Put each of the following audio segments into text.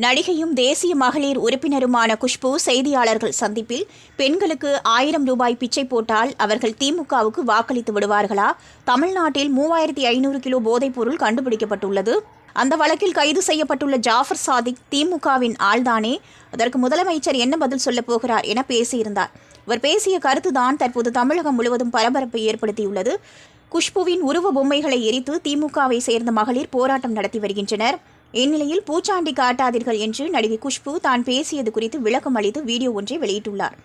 நடிகையும் தேசிய மகளிர் உறுப்பினருமான குஷ்பு செய்தியாளர்கள் சந்திப்பில் பெண்களுக்கு ஆயிரம் ரூபாய் பிச்சை போட்டால் அவர்கள் திமுகவுக்கு வாக்களித்து விடுவார்களா? தமிழ்நாட்டில் மூவாயிரத்தி ஐநூறு கிலோ போதைப்பொருள் கண்டுபிடிக்கப்பட்டுள்ளது. அந்த வழக்கில் கைது செய்யப்பட்டுள்ள ஜாஃபர் சாதிக் திமுகவின் ஆள்தானே? அதற்கு முதலமைச்சர் என்ன பதில் சொல்லப் போகிறார் என பேசியிருந்தார். இவர் பேசிய கருத்துதான் தற்போது தமிழகம் முழுவதும் பரபரப்பை ஏற்படுத்தியுள்ளது. குஷ்புவின் உருவ பொம்மைகளை எரித்து திமுகவை சேர்ந்த மகளிர் போராட்டம் நடத்தி வருகின்றனர். இந்நிலையில் பூச்சாண்டி காட்டாதீர்கள் என்று நடிகை குஷ்பு தான் பேசியது குறித்து விளக்கம் அளித்து வீடியோ ஒன்றை வெளியிட்டுள்ளார்.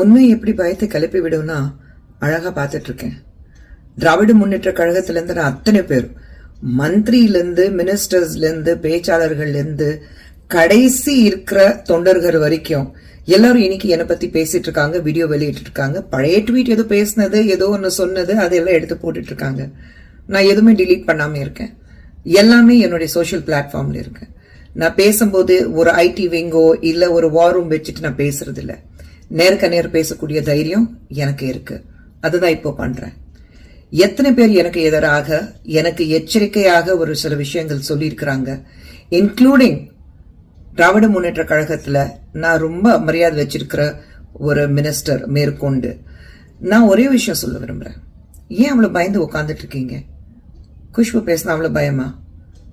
உண்மை எப்படி பயத்தை கிளப்பி விடும்னா அழகா பார்த்துட்டு இருக்கேன் திராவிட முன்னேற்ற கழகத்திலேருந்து நான் அத்தனை பேர் மந்திரியிலேருந்து மினிஸ்டர்ஸ்லேருந்து பேச்சாளர்கள்லேருந்து கடைசி இருக்கிற தொண்டர்கள் வரைக்கும் எல்லாரும் இன்னைக்கு என்னை பத்தி பேசிட்டு இருக்காங்க வீடியோ வெளியிட்டு இருக்காங்க பழைய ட்வீட் ஏதோ பேசினது ஏதோ ஒன்று சொன்னது அதெல்லாம் எடுத்து போட்டுட்டு இருக்காங்க நான் எதுவுமே டிலீட் பண்ணாம இருக்கேன். எல்லாமே என்னுடைய சோஷியல் பிளாட்ஃபார்மில் இருக்கு. நான் பேசும்போது ஒரு ஐடி விங்கோ இல்லை ஒரு வார் ரூம் வச்சுட்டு நான் பேசுறது இல்லை நேருக்கு நேர் பேசக்கூடிய தைரியம் எனக்கு இருக்கு. அதுதான் இப்போ பண்றேன். எத்தனை பேர் எனக்கு எதிராக எனக்கு எச்சரிக்கையாக ஒரு சில விஷயங்கள் சொல்லியிருக்கிறாங்க. இன்க்ளூடிங் திராவிட முன்னேற்ற கழகத்தில் நான் ரொம்ப மரியாதை வச்சிருக்கிற ஒரு மினிஸ்டர் மேற்கொண்டு. நான் ஒரே விஷயம் சொல்ல விரும்புறேன். ஏன் அவ்வளோ பயந்து உட்காந்துட்டு இருக்கீங்க? குஷ்பு பேசினா அவ்வளோ பயமா?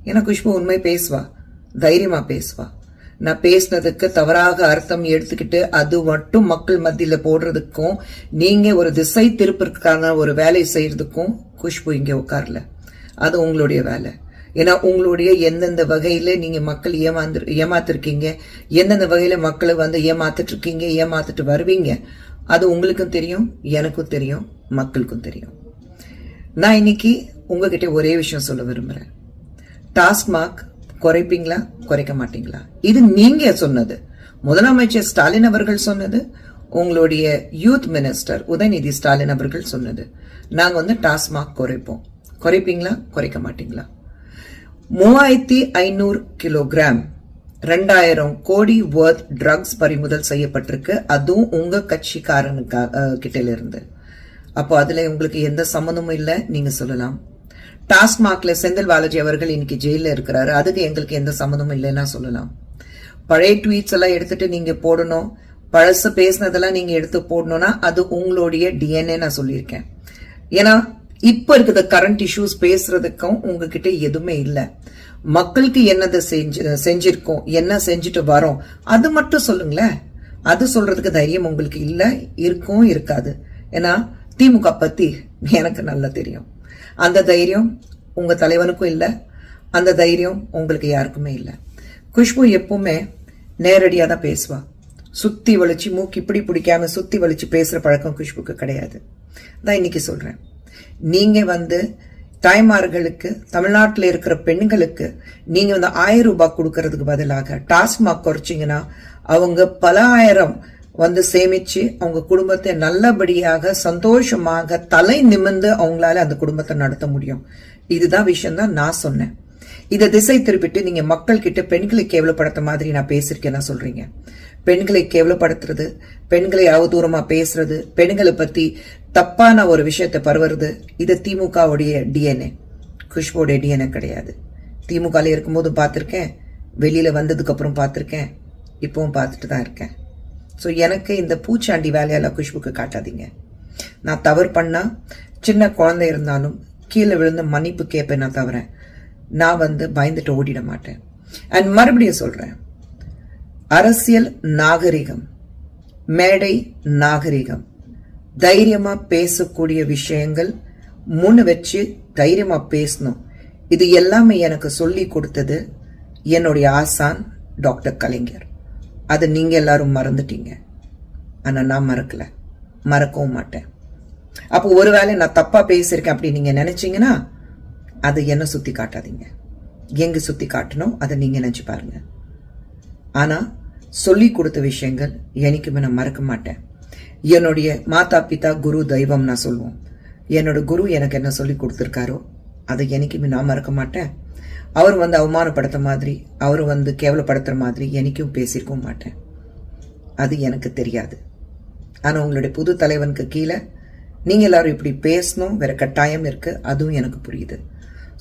ஏன்னா குஷ்பு உண்மை பேசுவா தைரியமாக பேசுவா. நான் பேசினதுக்கு தவறாக அர்த்தம் எடுத்துக்கிட்டு அது மட்டும் மக்கள் மத்தியில் போடுறதுக்கும் நீங்கள் ஒரு திசை திருப்பிற்கான ஒரு வேலை செய்கிறதுக்கும் குஷ்பு இங்கே உட்காரல. அது உங்களுடைய வேலை. ஏன்னா உங்களுடைய எந்தெந்த வகையில் நீங்கள் மக்கள் ஏமாந்து ஏமாத்திருக்கீங்க எந்தெந்த வகையில் மக்களை வந்து ஏமாத்திட்டு இருக்கீங்க ஏமாத்திட்டு வருவீங்க அது உங்களுக்கும் தெரியும் எனக்கும் தெரியும் மக்களுக்கும் தெரியும். நான் இன்னைக்கு உங்ககிட்ட ஒரே விஷயம் சொல்ல விரும்புறேன். டாஸ்மாக் குறைப்பீங்களா குறைக்க மாட்டீங்களா? இது நீங்க சொன்னது. முதலமைச்சர் ஸ்டாலின் அவர்கள் சொன்னது உங்களுடைய யூத் மினிஸ்டர் உதயநிதி ஸ்டாலின் அவர்கள் சொன்னது. நாங்கள் வந்து டாஸ்மாக் குறைப்போம். குறைப்பீங்களா குறைக்க மாட்டீங்களா? மூவாயிரத்தி ஐநூறு கிலோகிராம் ரெண்டாயிரம் கோடி வர்த் ட்ரக்ஸ் பறிமுதல் செய்யப்பட்டிருக்கு. அதுவும் உங்க கட்சிக்காரனுக்கா அஹ், அப்போ அதில் உங்களுக்கு எந்த சம்மந்தமும் இல்லை நீங்கள் சொல்லலாம். டாஸ்மாக்ல செந்தில் பாலாஜி அவர்கள் இன்னைக்கு ஜெயில இருக்கிறாரு. அதுக்கு எங்களுக்கு எந்த சம்மந்தமும் இல்லைன்னா சொல்லலாம். பழைய ட்வீட்ஸ் எல்லாம் எடுத்துட்டு நீங்க போடணும். பழசு பேசினதெல்லாம் நீங்க எடுத்து போடணும்னா அது உங்களுடைய டிஎன்ஏ நான் சொல்லியிருக்கேன். ஏன்னா இப்ப இருக்கிற கரண்ட் இஷ்யூஸ் பேசுறதுக்கும் உங்ககிட்ட எதுவுமே இல்லை. மக்களுக்கு என்னதை செஞ்சு செஞ்சிருக்கோம் என்ன செஞ்சுட்டு வரோம் அது மட்டும் சொல்லுங்களேன். அது சொல்றதுக்கு தைரியம் உங்களுக்கு இல்லை இருக்கும் இருக்காது. ஏன்னா திமுக பத்தி எனக்கு நல்லா தெரியும். அந்த தைரியம் உங்க தலைவனுக்கும் இல்லை. அந்த தைரியம் உங்களுக்கு யாருக்குமே இல்லை. குஷ்பு எப்பவுமே நேரடியாக தான் பேசுவாள் சுத்தி வலிச்சு மூக்கு இப்படி பிடிக்காம சுத்தி வலிச்சு பேசுகிற பழக்கம் குஷ்புக்கு கிடையாது. தான் இன்னைக்கு சொல்றேன். நீங்கள் வந்து தாய்மார்களுக்கு தமிழ்நாட்டில் இருக்கிற பெண்களுக்கு நீங்கள் வந்து ஆயிரம் ரூபாய் கொடுக்கறதுக்கு பதிலாக டாஸ்மாக் குறைச்சிங்கன்னா அவங்க பல ஆயிரம் வந்து சேமிச்சு அவங்க குடும்பத்தை நல்லபடியாக சந்தோஷமாக தலை நிமிர்ந்து அவங்களால அந்த குடும்பத்தை நடத்த முடியும். இதுதான் விஷயம் தான் நான் சொன்னேன். இதை திசை திருப்பிட்டு நீங்க மக்கள் கிட்ட பெண்களை கேவலப்படுத்த மாதிரி நான் பேசிருக்கேன் சொல்றீங்க. பெண்களை கேவலப்படுத்துறது பெண்களை அவதூறமா பேசுறது பெண்களை பத்தி தப்பான ஒரு விஷயத்தை பரவுறது இது திமுகவுடைய டிஎன்ஏ குஷ்போடைய டிஎன்ஏ கிடையாது. திமுகல இருக்கும்போது பார்த்துருக்கேன் வெளியில வந்ததுக்கு அப்புறம் பார்த்துருக்கேன் இப்பவும் பார்த்துட்டு தான் இருக்கேன். ஸோ எனக்கு இந்த பூச்சாண்டி வேலையெல்லாம் குஷ்புக்கு காட்டாதீங்க. நான் தவறு பண்ணால் சின்ன குழந்தை இருந்தாலும் கீழே விழுந்து மன்னிப்பு கேட்பேன் நான் தவிர நான் வந்து பயந்துட்டு ஓடிட மாட்டேன். அண்ட் மறுபடியும் சொல்கிறேன் அரசியல் நாகரிகம் மேடை நாகரிகம் தைரியமாக பேசக்கூடிய விஷயங்கள் முன்னு வச்சு தைரியமாக பேசணும். இது எல்லாமே எனக்கு சொல்லி கொடுத்தது என்னுடைய ஆசான் டாக்டர் கலைஞர். அது நீங்கள் எல்லாரும் மறந்துட்டீங்க. ஆனால் நான் மறக்கல. மறக்கவும் மாட்டேன். அப்போ ஒருவேளை நான் தப்பாக பேசியிருக்கேன் அப்படி நீங்கள் நினச்சிங்கன்னா அது என்ன சுற்றி காட்டாதீங்க. எங்கே சுற்றி காட்டணும் அதை நீங்கள் நினச்சி பாருங்க. ஆனால் சொல்லி கொடுத்த விஷயங்கள் எனக்குமே நான் மறக்க மாட்டேன். என்னுடைய மாதா பிதா குரு தெய்வம் நான் சொல்லுவோம். என்னோட குரு எனக்கு என்ன சொல்லி கொடுத்துருக்காரோ அதை என்னைக்குமே நான் மறக்க மாட்டேன். அவர் வந்து அவமானப்படுத்த மாதிரி அவர் வந்து கேவலப்படுத்துகிற மாதிரி எனக்கும் பேசியிருக்கவும் மாட்டேன். அது எனக்கு தெரியாது. ஆனால் உங்களுடைய புது தலைவனுக்கு கீழே நீங்கள் எல்லாரும் இப்படி பேசணும் வேற கட்டாயம் இருக்குது அதுவும் எனக்கு புரியுது.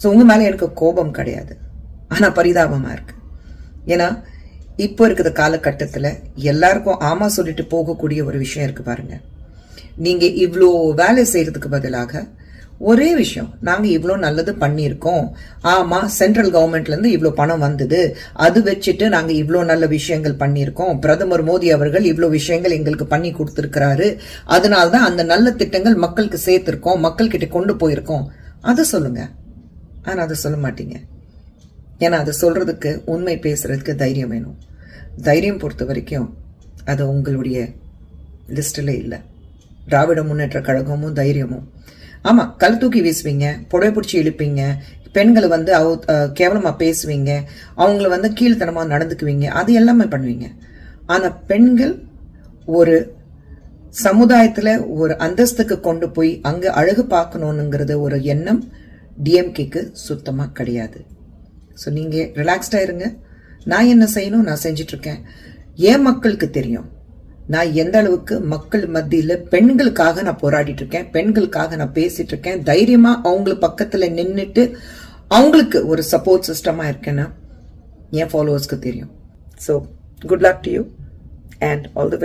ஸோ உங்கள் மேலே எனக்கு கோபம் கிடையாது. ஆனால் பரிதாபமாக இருக்குது ஏன்னா இப்போ இருக்கிற காலகட்டத்தில் எல்லாருக்கும் ஆமாம் சொல்லிட்டு போகக்கூடிய ஒரு விஷயம் இருக்குது பாருங்கள் நீங்கள் இவ்வளோ வேலை செய்கிறதுக்கு பதிலாக ஒரே விஷயம். நாங்கள் இவ்வளோ நல்லது பண்ணியிருக்கோம். ஆமாம் சென்ட்ரல் கவர்மெண்ட்லேருந்து இவ்வளோ பணம் வந்தது. அது வச்சுட்டு நாங்கள் இவ்வளோ நல்ல விஷயங்கள் பண்ணியிருக்கோம். பிரதமர் மோடி அவர்கள் இவ்வளோ விஷயங்கள் எங்களுக்கு பண்ணி கொடுத்துருக்கிறாரு. அதனால தான் அந்த நல்ல திட்டங்கள் மக்களுக்கு சேர்த்துருக்கோம். மக்கள்கிட்ட கொண்டு போயிருக்கோம். அதை சொல்லுங்க. ஆனால் அதை சொல்ல மாட்டீங்க. ஏன்னா அதை சொல்கிறதுக்கு உண்மை பேசுறதுக்கு தைரியம் வேணும். தைரியம் பொறுத்த வரைக்கும் அது உங்களுடைய லிஸ்டில் இல்லை. திராவிட முன்னேற்ற கழகமும் தைரியமும். ஆமா கல் தூக்கி வீசுவீங்க புடவை பிடிச்சி இழுப்பீங்க பெண்களை வந்து அவ அஹ், கேவலமா பேசுவீங்க அவங்கள வந்து கீழ்த்தனமா நடந்துக்குவீங்க அது எல்லாமே பண்ணுவீங்க. ஆனா பெண்கள் ஒரு சமுதாயத்துல ஒரு அந்தஸ்துக்கு கொண்டு போய் அங்க அழகு பார்க்கணுங்கிறது ஒரு எண்ணம் டிஎம்கேக்கு சுத்தமா கிடையாது. ஸோ நீங்க ரிலாக்ஸ்டா இருங்க. நான் என்ன செய்யணும்? நான் செஞ்சிட்ருக்கேன் ஏன் என் மக்களுக்கு தெரியும். நான் எந்த அளவுக்கு மக்கள் மத்தியில் பெண்களுக்காக நான் போராடிட்டு இருக்கேன் பெண்களுக்காக நான் பேசிட்டு இருக்கேன் தைரியமா அவங்கள பக்கத்துல நின்னுட்டு அவங்களுக்கு ஒரு சப்போர்ட் சிஸ்டமா இருக்கேன்னா என் ஃபாலோவர்ஸ்க்கு தெரியும். So good luck to you and all the